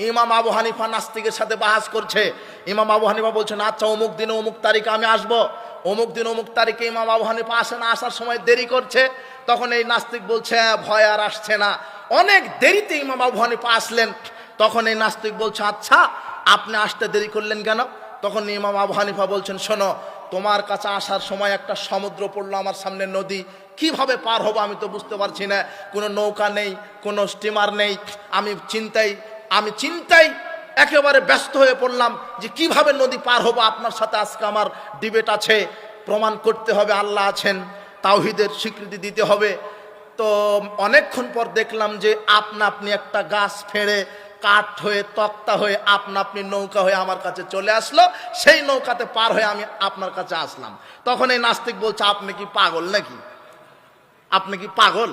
ইমাম আবু হানিফা নাস্তিকের সাথে বাহাস করছে। ইমাম আবু হানিফা বলছেন আচ্ছা অমুক দিনে অমুক তারিখে আমি আসব। অমুক দিন অমুক তারিখে ইমাম আবু হানিফা আসে না আসার সময় দেরি করছে। তখন এই নাস্তিক বলছে "হ্যাঁ, ভয় আর আসছে না। অনেক দেরিতে ইমাম আবু হানিফা আসলেন। তখন এই নাস্তিক বলছে আচ্ছা আপনি আসতে দেরি করলেন কেন? তখন ইমাম আবু হানিফা বলছেন শোনো তোমার কাছে আসার সময় একটা সমুদ্র পড়ল আমার সামনে নদী। কীভাবে পার হব আমি তো বুঝতে পারছি না। কোনো নৌকা নেই কোনো স্টিমার নেই। আমি চিন্তাই আমি চিন্তাই একেবারে ব্যস্ত হয়ে পড়লাম যে কীভাবে নদী পার হব। আপনার সাথে আজকে আমার ডিবেট আছে। প্রমাণ করতে হবে, আল্লাহ আছেন, তাওহিদের স্বীকৃতি দিতে হবে। তো অনেকক্ষণ পর দেখলাম যে আপনা আপনি একটা গাছ ফেড়ে কাঠ হয়ে, তক্তা হয়ে, আপনা আপনি নৌকা হয়ে আমার কাছে চলে আসলো। সেই নৌকাতে পার হয়ে আমি আপনার কাছে আসলাম। তখন এই নাস্তিক বলছে, আপনি কি পাগল নাকি? আপনি কি পাগল?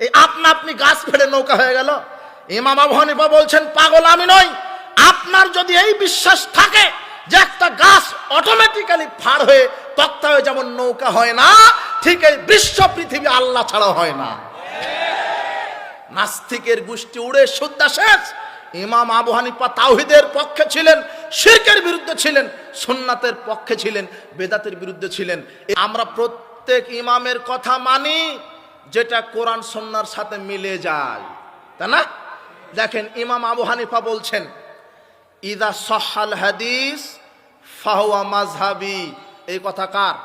এই আপনা আপনি গাছ ফেড়ে নৌকা হয়ে গেল? ইমাম আবু হানিফা বলছেন, পাগল আমি নই। আপনার যদি এই বিশ্বাস থাকে যে একটা গাছ অটোমেটিক্যালি ফার হয়ে তক্তা হয়ে যেমন নৌকা হয় না, ঠিক এই বিশ্ব পৃথিবী আল্লাহ ছাড়া হয় না। নাস্তিকের গোষ্ঠী উড়ে শুদ্ধা শেষ। ইমাম আবু হানিফা তাওহিদের পক্ষে ছিলেন, শিরকের বিরুদ্ধে ছিলেন, সুন্নাতের পক্ষে ছিলেন, বেদাতের বিরুদ্ধে ছিলেন। আমরা প্রত্যেক ইমামের কথা মানি, যেটা কোরআন সন্ন্যার সাথে মিলে যায়। তাই না? দেখেন ইমাম আবু হানিফা বলছেন, ইদা সহাল হাদিস ফাহুয়া মাজহাবি এই কথা কার?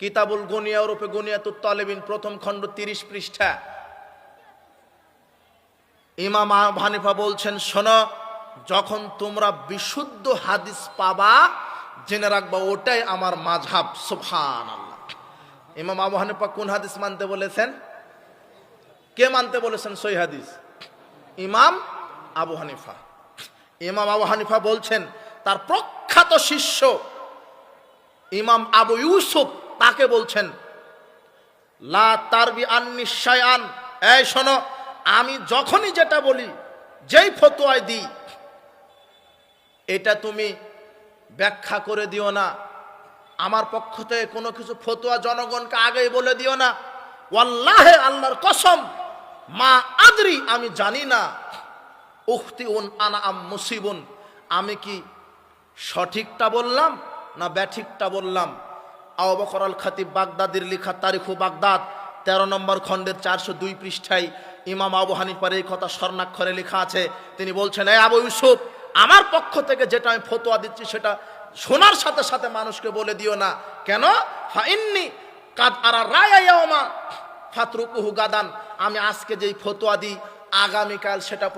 কিতাবুল গুনিয়া ওরূপে গুনিয়াতুত তালেবিন, প্রথম খণ্ড তিরিশ পৃষ্ঠা। ইমাম আবু হানিফা বলছেন, শোনো, যখন তোমরা বিশুদ্ধ হাদিস পাবা, জেনে রাখবা, ওটাই আমার মাঝহাব সুবহান আল্লাহ ইমাম আবু হানিফা কোন হাদিস মানতে বলেছেন? কে মানতে বলেছেন সই হাদিস? ইমাম আবু হানিফা। ইমাম আবু হানিফা বলছেন, তার প্রখ্যাত শিষ্য ইমাম আবু ইউসুফ তাকে বলছেন, লা তারবি আন্নি শায়ান এই শোনো, আমি যখনই যেটা বলি, যেই ফতোয়ায় দিই, এটা তুমি ব্যাখ্যা করে দিও না। আমার পক্ষ থেকে কোনো কিছু ফতোয়া জনগণকে আগেই বলে দিও না। ওয়াল্লাহে আল্লাহর কসম মা আদরি, আমি জানি না। উখতি উন আনা আম মুসিবুন। আমি কি সঠিকটা বললাম না ব্যাঠিকটা বললাম? আউ বকর আল খাতিব বাগদাদের লেখা তারিখু বাগদাদ, তেরো নম্বর খণ্ডের চারশো দুই পৃষ্ঠায় ইমাম আবু হানিফার এই কথা স্বর্ণাক্ষরে লেখা আছে। তিনি বলছেন এই আবু ইউসুফ, আমার পক্ষ থেকে যেটা আমি ফতোয়া দিচ্ছি সেটা শোনার সাথে সাথে মানুষকে বলে দিও না। কেন? ফাইন্নি কাদ আরা রায়া ফাতরুকুহু গাদান। আমি আজকে যেই ফতোয়া দিই আগামীকাল সেটা